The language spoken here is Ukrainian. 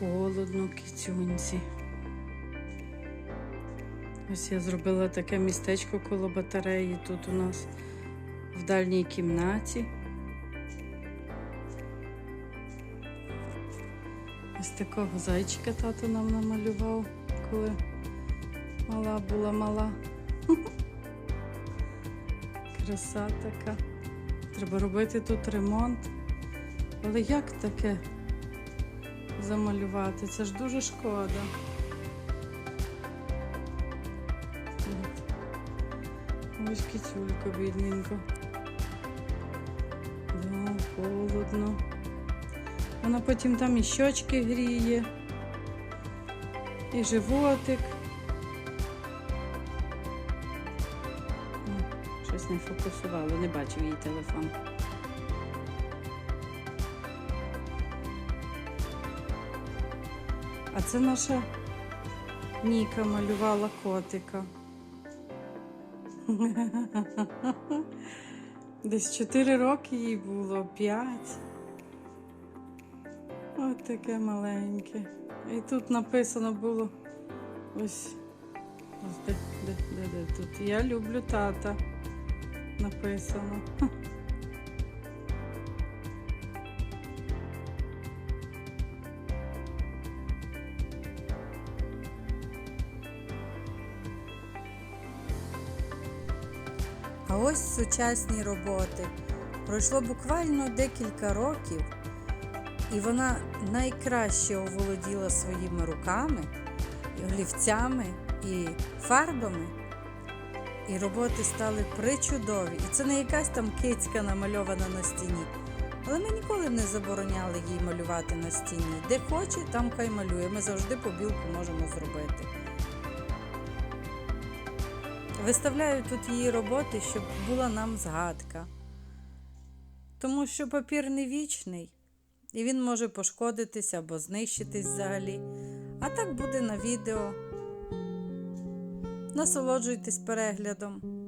холодно, кицюнці. Ось я зробила таке містечко коло батареї тут у нас в дальній кімнаті. Ось такого зайчика тато нам намалював, коли мала була мала. Краса така. Треба робити тут ремонт. Але як таке замалювати? Це ж дуже шкода. Ось кицюлька бідненько. Да, холодно. Вона потім там і щочки гріє, і животик. Щось не фокусувало, не бачив її телефон. А це наша Ніка малювала котика. Десь 4 роки їй було, 5. Ось таке маленьке. І тут написано було ось. Ось де, де, де, де тут. Я люблю тата. Написано. А ось сучасні роботи. Пройшло буквально декілька років, і вона найкраще оволоділа своїми руками, олівцями і фарбами. І роботи стали причудові. І це не якась там кицька намальована на стіні. Але ми ніколи не забороняли їй малювати на стіні. Де хоче, там хай малює. Ми завжди побілку можемо зробити. Виставляю тут її роботи, щоб була нам згадка. Тому що папір не вічний, і він може пошкодитись або знищитись взагалі. А так буде на відео. Насолоджуйтесь переглядом.